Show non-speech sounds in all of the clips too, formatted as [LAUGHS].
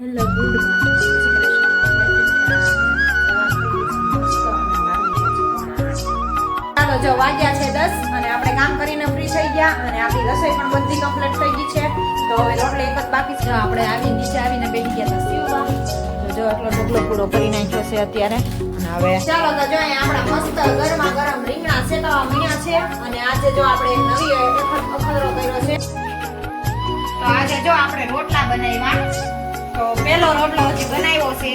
Hello good ચાલો જો વાગ્યા છે દસ અને આપણે કામ કરીને ફ્રી ગયા અને આપણી રસોઈ પણ બધી કમ્પ્લીટ થઈ ગઈ છે. તો હવે રોટલી એક જ બાકી આપણે આવી આવીને બેસી ગયા હતા જો એટલો ઢગલો પૂરો કરી નાખ્યો અત્યારે. હવે ચાલો તો આપણા મસ્ત ગરમા ગરમ રીંગણા છે. અને આજે જો છે. તો આજે જો આપણે રોટલા બનાવ્યા. તો પેલો રોટલો હજી બનાવ્યો છે.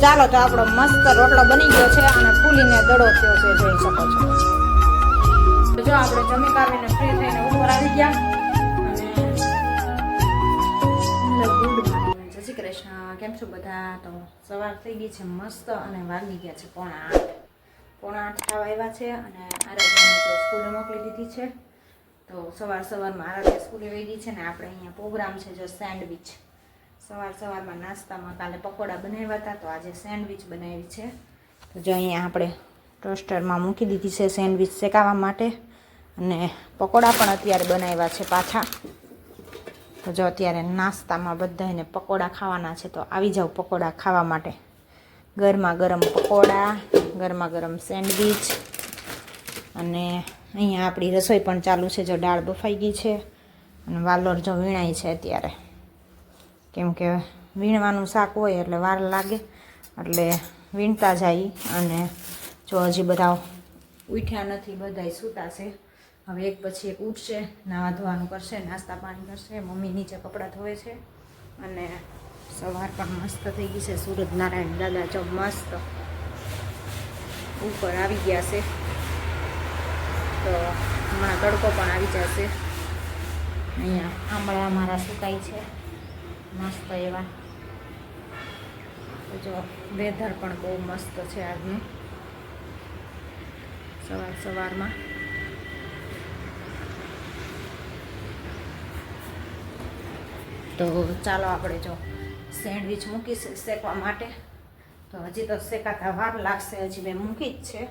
ચાલો તો આપણો મસ્ત રોટલો બની ગયો છે અને ફૂલીને દડો થયો છે, જોઈ શકો છો. જો આપણે જમી કાઢીને ફ્રી થઈને ઉપર આવી ગયા. જય કેમ છો બધા? તો સવાર થઈ ગઈ છે મસ્ત અને વાગી ગયા છે પોણા આઠ. પોણા આઠ થવા આવ્યા છે અને આરાધ્યાને તો સ્કૂલે મોકલી દીધી છે. તો સવાર સવારમાં આરાધ્યા સ્કૂલે વહી ગઈ છે ને આપણે અહીંયા પ્રોગ્રામ છે, જો સેન્ડવિચ. સવાર સવારમાં નાસ્તામાં કાલે પકોડા બનાવ્યા હતા, તો આજે સેન્ડવિચ બનાવી છે. તો જો અહીંયા આપણે ટોસ્ટરમાં મૂકી દીધી છે સેન્ડવિચ શેકાવા માટે અને પકોડા પણ અત્યારે બનાવ્યા છે પાછા. તો જો અત્યારે નાસ્તામાં બધાને પકોડા ખાવાના છે, તો આવી જાઓ પકોડા ખાવા માટે. ગરમા ગરમ પકોડા ગરમા ગરમ સેન્ડવિચ અને અહીંયા આપણી રસોઈ પણ ચાલુ છે, જો દાળ બફાઈ ગઈ છે. અને વાલોર જો વીણાય છે અત્યારે. કેમ કે વીણવાનું શાક હોય એટલે વાર લાગે, એટલે વીણતા જાય અને જો હજી બધા ઉઠ્યા નથી, બધાય સૂતા છે. હવે એક પછી એક ઉઠશે, નાવા ધોવાનું કરશે, નાસ્તા પાણી કરશે, મમ્મી નીચે કપડાં ધોવે છે અને સવાર પણ મસ્ત થઈ ગઈ છે. સુરત નારાયણ દાદા જો મસ્ત ઉપર આવી ગયા છે. તો હમણાં તડકો પણ આવી જશે. અહીંયા આંબળા અમારા સુકાય છે. મસ્ત એવા. જો, વેધર પણ બહુ મસ્ત છે આજનું. સવાર સવારમાં. તો ચાલો આપણે જો, સેન્ડવિચ મૂકી શેકવા માટે. તો હજી તો શેકાતા વાર લાગશે, હજી મેં મૂકી જ છે.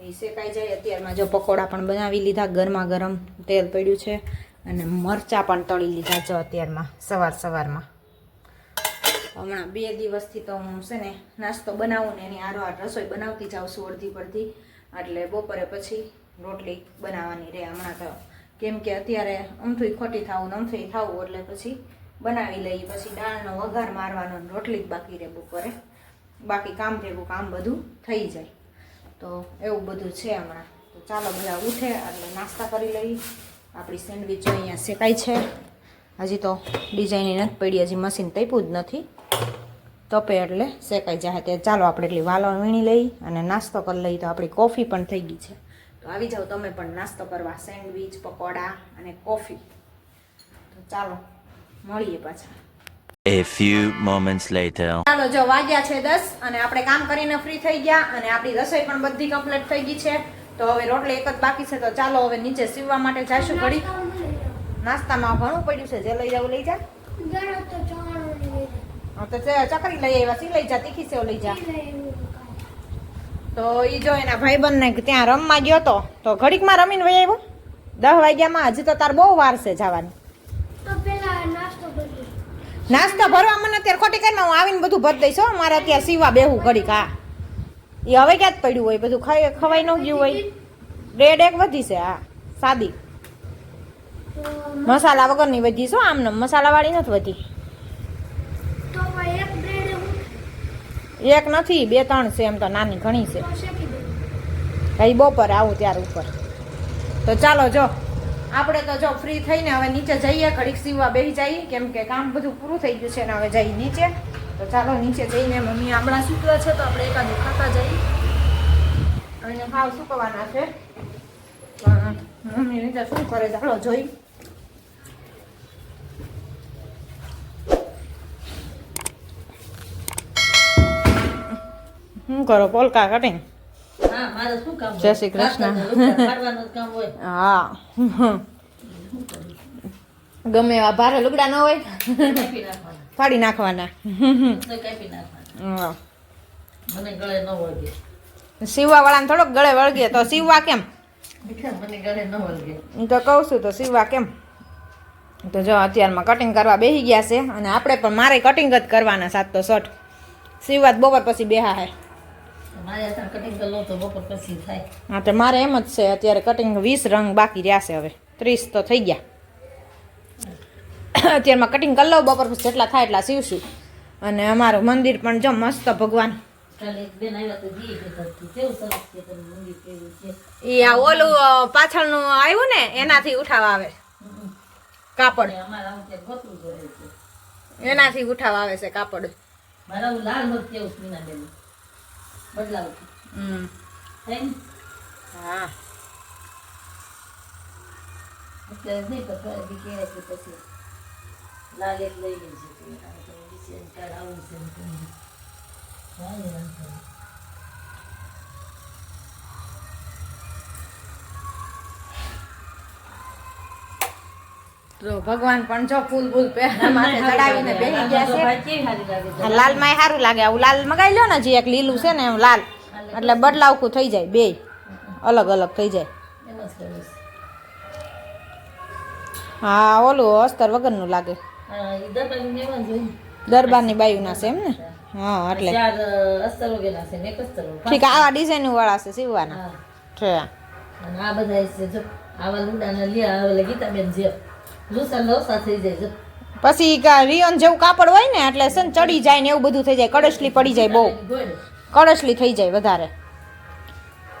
એ શેકાઈ જાય, અત્યારમાં જો પકોડા પણ બનાવી લીધા, ગરમા ગરમ તેલ પડ્યું છે. અને મરચાં પણ તળી લીધા જો અત્યારમાં, સવાર સવારમાં. હમણાં બે દિવસથી તો હું છે ને નાસ્તો બનાવું ને એની આરો રસોઈ બનાવતી જાઉં છું અડધી પડધી. એટલે બપોરે પછી રોટલી બનાવવાની રહે હમણાં તો કેમ કે અત્યારે અમથું ખોટી થવું ને અમથું થાવું, એટલે પછી બનાવી લઈએ. પછી દાળનો વઘાર મારવાનો રોટલી જ બાકી રહે બપોરે. બાકી કામ ભેગું કામ બધું થઈ જાય. તો એવું બધું છે હમણાં. તો ચાલો બધા ઉઠે, એટલે નાસ્તા કરી લઈએ. આપણી સેન્ડવિચ અહીંયા શેકાય છે. હજી તો ડિઝાઇન નથી પડી હજી મશીન તપ્યું જ નથી. તપે એટલે શેકાઈ જાય તે ચાલો આપણે એટલી વાલો વીણી લઈ અને નાસ્તો કરી લઈએ. તો આપણી કોફી પણ થઈ ગઈ છે. તો આવી જાઓ તમે પણ નાસ્તો કરવા. સેન્ડવિચ પકોડા અને કોફી તો ચાલો મળીએ પાછા. A few moments later. ચાલો જો વાગ્યા છે દસ અને આપણે કામ કરીને ફ્રી થઈ ગયા અને આપણી રસોઈ પણ બધી કમ્પ્લીટ થઈ ગઈ છે. તો હવે રોટલી એક જ બાકી છે, તો ચાલો હવે નીચે સીવવા માટે જઈશું ઘડી. નાસ્તામાં ઘણું પડ્યું છે, જે લઈ જાવ લઈ જા. તો ચકરી લઈ આવ્યા, સી લઈ જા, તીખી સેવ લઈ જા. તો એ જો એના ભાઈબંધને ત્યાં રમવા ગયો તો તો ઘડીકમાં રમીને વહી આવ્યો. દસ વાગ્યામાં હજી તો તાર બહુ વાર છે જવાની. નાસ્તો ભરવા મને અત્યારે ખોટી કરીને હું આવીને બધું ભરી દઈશ મારે અત્યારે સીવા બેહું ઘડીક, હા. એ હવે ક્યાં જ પડ્યું હોય બધું ખાઈ ખવાઈ ન ગયું હોય. બ્રેડ એક વધી છે હા સાદી. મસાલા વગરની વધી છે આમ ને મસાલા વાળી નથી વધી. એક નથી બે ત્રણ છે એમ તો નાની ઘણી છે. કઈ બપોરે આવું ત્યાર ઉપર. તો ચાલો જો આપણે તો જો ફ્રી થઈને હવે નીચે જઈએ ઘડીક સીવવા બેસી જઈએ કેમ કે કામ બધું પૂરું થઈ ગયું છે ને હવે જઈએ નીચે. તો ચાલો નીચે જઈને મમ્મી આમળા સૂકવા છે તો આપણે એકાદું ખાતા જઈએ. અને ભાવ સૂકવાના છે. મમ્મી નીચે શું કરે ચાલો જોઈ. શું કરો? પોલકા કટિંગ જય શ્રી કૃષ્ણ. પાડવાનું કામ હોય. હા. ગમે એવા ભારે લુગડા ન હોય. [LAUGHS] ફાડી નાખવાના. મને ગળે ન વળગે. સીવવા વાળાને થોડોક ગળે વળગે તો સીવવા કેમ? મને ગળે ન વળગે. હું તો કહું છું તો સીવવા કેમ? તો જો અત્યારમાં કટિંગ કરવા બેસી ગયા છે અને આપણે પણ મારે કટિંગ જ કરવાના સાત તો શર્ટ સીવવા બપોર પછી બેહા હે. હા તો મારે એમ જ છે અત્યારે કટિંગ વીસ રંગ બાકી રહ્યા છે હવે. ત્રીસ તો થઈ ગયા. અત્યારમાં કટિંગ કરી લઉં બપોર પછી જેટલા થાય એટલા સીવશું. અને અમારું મંદિર પણ જો મસ્ત ભગવાન. એ આ ઓલું પાછળનું આવ્યું ને એનાથી ઉઠાવા આવે. કાપડ. એનાથી ઉઠાવા આવે છે કાપડ. હા કે લાલ લઈ ગઈ છે તો ભગવાન પણ જો ફૂલ ફૂલ માથે ચડાવીને બેસી ગયા છે? લાગે લાલમાં સારું લાગે. આવું લાલ મગાવી લો ને જે એક લીલું છે ને એમ લાલ. એટલે બદલાવકું થઈ જાય બે અલગ અલગ થઈ જાય. હા ઓલું અસ્તર વગરનું લાગે. દરબારની બાયુના છે એમ ને? હા. એટલે. ઠીક આવા ડિઝાઇન વાળા છે સીવવાના છે. અને આ બધા છે જો આવા લુડાના લ્યા ઓલા ગીતાબેન જે લૂસા લોસા થઈ જાય જો. પછી કા- રિયોન જેવું કાપડ હોય ને એટલે છે ને ચડી જાય ને એવું બધું થઈ જાય. કડસલી પડી જાય બહુ. કડસલી થઈ જાય વધારે.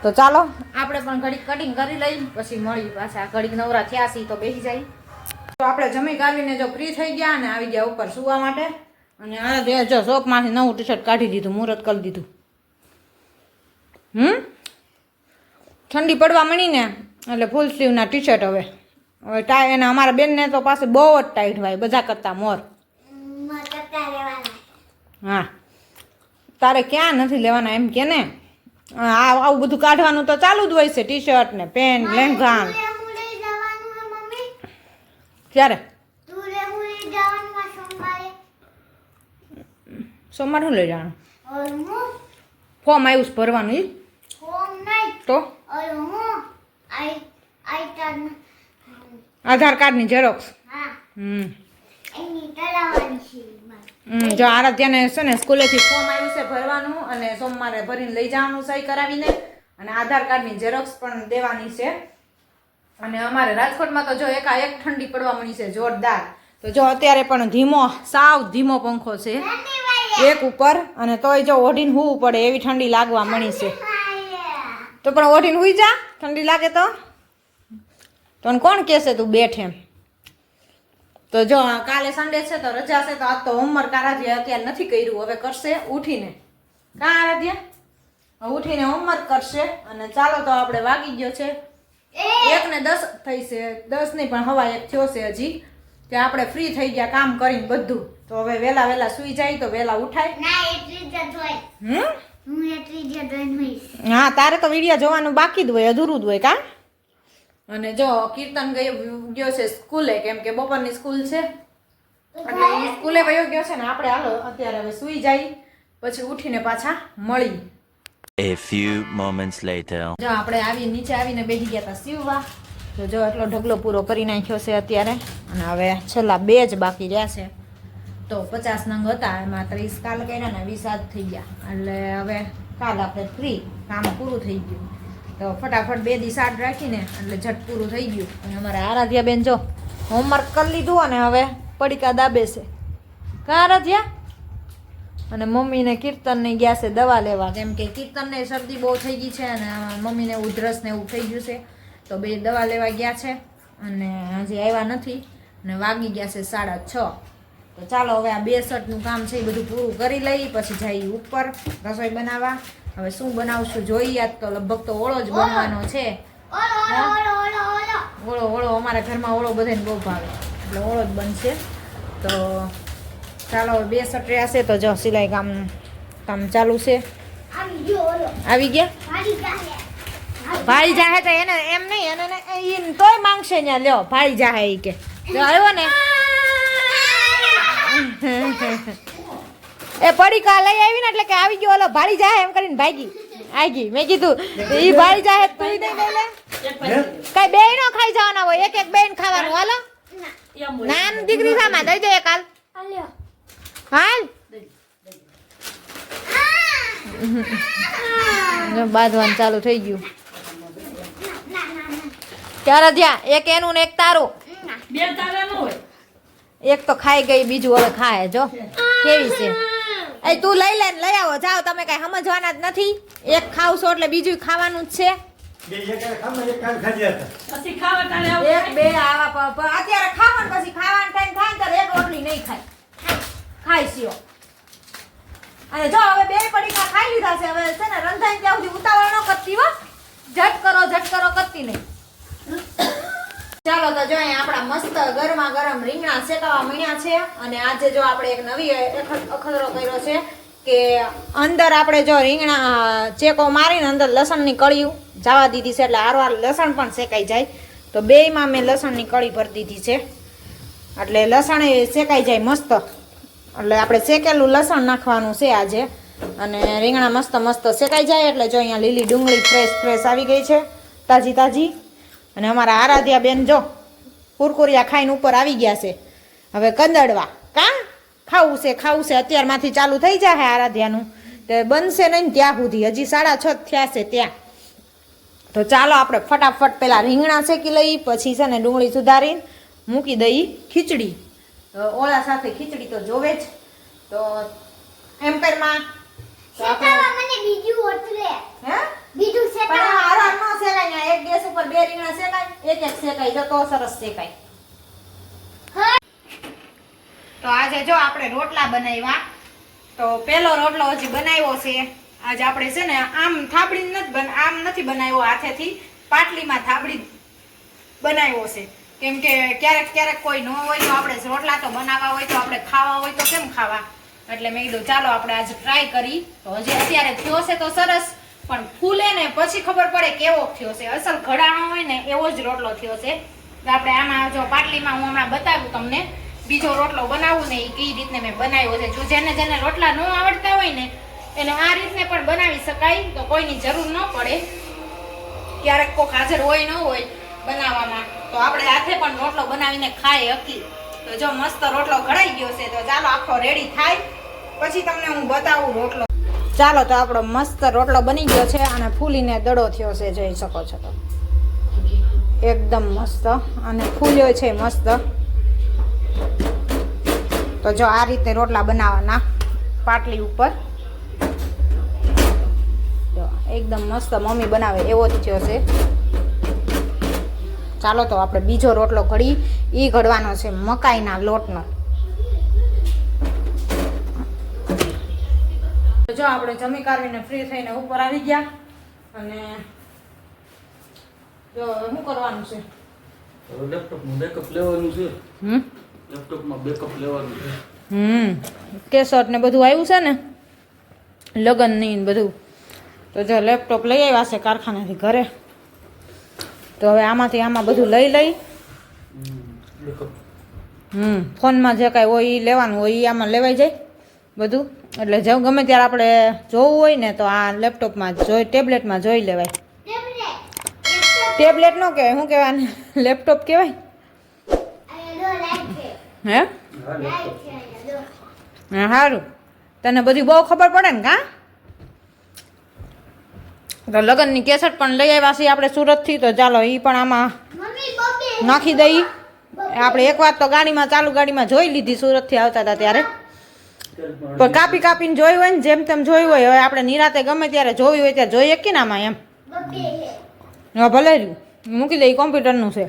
તો ચાલો. આપણે પણ ઘડીક કટિંગ કરી લઈ પછી મળી પાછા. ઘડીક નવરા થયા તો બેસી જાય. તો આપણે જમી કાઢીને જો ફ્રી થઈ ગયા અને આવી ગયા ઉપર સુવા માટે. અને આ જે જો શોપમાંથી નવું ટી શર્ટ કાઢી દીધું, મુહૂર્ત કરી દીધું. હમ? ઠંડી પડવા મળી ને, એટલે ફૂલ સ્લીવના ટી શર્ટ હવે. હવે ટાઈ, અને અમારા બેનને તો પાસે બહુ જ ટાઈટ હોય, બધા કરતાં મોર. હા. તારે ક્યાં નથી લેવાના એમ કે ને? આવું બધું કાઢવાનું તો ચાલુ જ હોય છે ટી શર્ટ ને પેન્ટ લેંઘા ને. ક્યારે? સોમવાર. શું લઈ જવાનું? ફોર્મ આવ્યું છે ભરવાનું એ તો? આધાર કાર્ડની ઝેરોક્સ. હમ. જો આરાધ્યાને છે ને સ્કૂલેથી ફોર્મ આવ્યું છે ભરવાનું અને સોમવારે ભરીને લઈ જવાનું સહી કરાવીને. અને આધાર કાર્ડની ઝેરોક્સ પણ દેવાની છે. અને અમારે રાજકોટમાં તો જો એકાએક ઠંડી પડવા મળી છે, જોરદાર. તો જો અત્યારે પણ ધીમો, સાવ ધીમો પંખો છે. એક ઉપર, અને તોય જો ઓઢીને હોવું પડે એવી ઠંડી લાગવા મળી છે. તો પણ ઓઢીને હુઈ જા, ઠંડી લાગે તો. તને કોણ કહેશે તું બેઠ તો જો કાલે સન્ડે છે, તો રજા છે, તો આજ તો હોમવર્ક આરાધ્યા અત્યારે નથી કર્યું, હવે કરશે ઉઠીને. કાં આરાધ્યા? ઉઠીને હોમવર્ક કરશે, અને ચાલો તો આપણે વાગી ગયો છે. એક ને દસ થઈ છે. દસ નહીં પણ હવા એક થયો છે હજી. કે આપણે ફ્રી થઈ ગયા કામ કરીને બધું. તો હવે વહેલા વહેલા સુઈ જાય તો વહેલા ઉઠાય. હમ? હા તારે તો વીડિયો જોવાનું બાકી જ હોય અધૂરું જ હોય કા? અને જો કીર્તન ગયો ગયો છે સ્કૂલે કેમ કે બપોરની સ્કૂલ છે. એટલે સ્કૂલે વયો ગયો છે ને આપણે હાલો અત્યારે હવે સુઈ જાય. પછી ઉઠીને પાછા મળી A few moments later. જો આપણે આવી નીચે આવીને બેસી ગયા હતા સીવવા. તો જો એટલો ઢગલો પૂરો કરી નાખ્યો છે અત્યારે. અને હવે છેલ્લા બે જ બાકી રહ્યા છે. તો પચાસ નંગ હતા, એમાં ત્રીસ કાલ કર્યા ને વીસ આજ થઈ ગયા. એટલે હવે કાલ આપણે ફ્રી કામ પૂરું થઈ ગયું. તો ફટાફટ બે દિવસ સાટ રાખીને એટલે ઝટ પૂરું થઈ ગયું. અને અમારે આરાધ્યા બેન જો હોમવર્ક કરી લીધું અને હવે પડીકા દાબે છે. કા આરાધ્યા? અને મમ્મીને કીર્તનને ગયા છે દવા લેવા. કેમ કે કીર્તનને શરદી બહુ થઈ ગઈ છે અને મમ્મીને ઉધરસ ને એવું થઈ ગયું છે. તો બે દવા લેવા ગયા છે અને હજી આવ્યા નથી અને વાગી ગયા છે સાડા છ. તો ચાલો હવે આ બે શર્ટનું કામ છે એ બધું પૂરું કરી લઈ પછી જઈ ઉપર રસોઈ બનાવવા. હવે શું બનાવશું જોઈએ આજ તો લગભગ તો ઓળો જ બનવાનો છે. ઓળો ઓળો અમારા ઘરમાં ઓળો બધાને બહુ ભાવે. એટલે ઓળો જ બનશે. તો ચાલો બે શર્ટ રહ્યા છે તો જો સિલાઈ કામ કામ ચાલુ છે. આવી ગયા? ભાઈ જાહે તો એને એમ નહીં એને ને- ઈ તોય માંગશે ને લ્યો ભાઈ જાહે એ કે. જો આવ્યો ને. એ પડી કા લઈ આવી ને એટલે કે આવી ગયો ઓલો ભાડી જાહે એમ કરીને ભાગી. આગી મેં કીધું એ ભાઈ જાહે તું નહીં લઈ લે. કઈ બે નો ખાઈ જવાના હોય એક એક બેન ખાવાનું. હાલો. નામ દીકરી સામા દઈ દે કાલ હાલ. જો બાંધવાનું ચાલુ થઈ ગયું. ત્યારે ધ્યા એક એનું ને એક તારું. બે તારા એક તો ખાઈ ગઈ બીજું હવે ખાય જો. કેવી છે? એ તું લઈ લે લઈ આવો જાઓ તમે કઈ સમજવાના જ નથી. એક ખાવશો એટલે બીજું ખાવાનું જ છે. એક ખામાં એક કામ ખાધી હતા પછી ખાવા તારે આવું એક બે આવા પ- પ- અત્યારે ખાવાનું પછી ખાવાનું ટાઈમ થાય ત્યારે એક રોટલી નહીં ખાય. ખાય સીઓ. અને જો હવે બે પડીકા ખાઈ લીધા છે, હવે છે ને રંધાઈ ત્યાં સુધી ઉતાવળ ન કરતી હો. ઝટ કરો ઝટ કરો, કરતી નહીં. ચાલો તો જો અહીંયા આપણા મસ્ત ગરમા ગરમ રીંગણા શેકાવા મળ્યા છે, અને આજે જો આપણે એક નવી અખ- અખતરો કર્યો છે કે અંદર આપણે જો રીંગણા ચેકો મારીને અંદર લસણની કળીયું જવા દીધી છે, એટલે હારવાર લસણ પણ શેકાઈ જાય. તો બેયમાં મેં લસણની કળી ભરી દીધી છે. એટલે લસણ એ શેકાઈ જાય મસ્ત. એટલે આપણે શેકેલું લસણ નાખવાનું છે આજે. અને રીંગણા મસ્ત મસ્ત શેકાઈ જાય એટલે જો અહીંયા લીલી ડુંગળી ફ્રેશ ફ્રેશ આવી ગઈ છે. તાજી તાજી. અને અમારા આરાધ્યા બેન જો કુરકુરિયા ખાઈને ઉપર આવી ગયા છે. હવે કંદડવા કા? ખાવું છે ખાવું છે. અત્યારમાંથી ચાલુ થઈ જાય આરાધ્યાનું. તે બનશે નહીં ત્યાં સુધી. હજી સાડા છ થયા છે ત્યાં. તો ચાલો આપણે ફટાફટ પહેલાં રીંગણા શેકી લઈ, પછી છે ને ડુંગળી સુધારીને મૂકી દઈ ખીચડી. ઓલા સાથે ખીચડી તો જોવે જ. તો એમ્પેરમાં તો આપણે મને બીજું ઓતરે હે? બીજું પણ આ આરામ ન શેકાય એક ગેસ ઉપર બે રીંગણા શેકાય એક એક શેકાય તો તો સરસ શેકાય. તો આજે જો આપણે રોટલા બનાવ્યા. તો પેલો રોટલો હજી બનાવ્યો છે. આજે આપણે છે ને આમ થાબડી નથી આમ નથી બનાવ્યો હાથેથી. પાટલીમાં થાબડી બનાવ્યો છે. કેમ કે ક્યારેક ક્યારેક કોઈ ન હોય તો આપણે રોટલા તો બનાવવા હોય તો આપણે ખાવા હોય તો કેમ ખાવા? એટલે મેં કીધું, ચાલો આપણે આજે ટ્રાય કરી. તો હજી અત્યારે થયો છે તો સરસ. પણ ફૂલે ને પછી ખબર પડે કેવો થયો છે. અસલ ઘડાણો હોય ને એવો જ રોટલો થયો છે. તો આપણે આમાં જો પાટલીમાં હું હમણાં બતાવું તમને. બીજો રોટલો બનાવું ને એ કઈ રીતને મેં બનાવ્યો છે. જો જેને જેને રોટલા ન આવડતા હોય ને, એને આ રીતને પણ બનાવી શકાય. તો કોઈની જરૂર ન પડે. ક્યારેક કોક હાજર હોય ન હોય બનાવવામાં. તો આપણે હાથે પણ રોટલો બનાવીને ખાઈ હકી. તો જો મસ્ત રોટલો ઘડાઈ ગયો છે, તો ચાલો આખો રેડી થાય. પછી તમને હું બતાવું રોટલો. ચાલો તો આપણો મસ્ત રોટલો બની ગયો છે અને ફૂલીને દડો થયો છે, જોઈ શકો છો તો. એકદમ મસ્ત અને ફૂલ્યો છે મસ્ત. તો જો આ રીતે રોટલા બનાવવાના પાટલી ઉપર. એકદમ મસ્ત મમ્મી બનાવે એવો જ થયો છે. ચાલો તો આપણે બીજો રોટલો ઘડી. એ ઘડવાનો છે મકાઈના લોટનો. જો આપણે જમી કાઢીને ફ્રી થઈને ઉપર આવી ગયા. અને જો શું કરવાનું છે? લેપટોપમાં બેકઅપ લેવાનું છે. હમ? લેપટોપમાં બેકઅપ લેવાનું છે. હમ. કેસર ને બધું આવ્યું છે ને? લગ્નની ને બધું. તો જો લેપટોપ લઈ આવ્યા છે કારખાનાથી ઘરે. તો હવે આમાંથી આમાં બધું લઈ લઈ. હમ ફોનમાં જે કાંઈ હોય એ લેવાનું હોય એ આમાં લેવાઈ જાય બધું. એટલે જો ગમે ત્યારે આપણે જોવું હોય ને તો આ લેપટોપમાં જોઈ ટેબ્લેટમાં જોઈ લેવાય. ટેબ્લેટ ન કહેવાય શું કહેવાય લેપટોપ કહેવાય? હે? હા સારું. તને બધી બહુ ખબર પડે ને કા? તો લગ્નની કેસેટ પણ લઈ આવ્યા છીએ આપણે સુરતથી તો ચાલો એ પણ આમાં નાખી દઈ. આપણે એક વાત તો ગાડીમાં ચાલુ ગાડીમાં જોઈ લીધી સુરતથી આવતા હતા ત્યારે. પણ કાપી કાપીને જોઈ હોય ને જેમ તેમ જોયું હોય હવે આપણે નિરાતે ગમે ત્યારે જોવી હોય ત્યારે જોઈ કે ને આમાં એમ હા ભલે રહ્યું. મૂકી દઈ કોમ્પ્યુટરનું છે.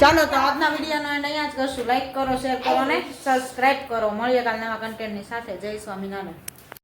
ચાલો તો આજના વિડીયોનો એન્ડ અહીંયા જ કરશું. લાઈક કરો શેર કરો ને સબસ્ક્રાઈબ કરો. મળીએ કાલ નવા કન્ટેન્ટની સાથે. જય સ્વામિનારાયણ.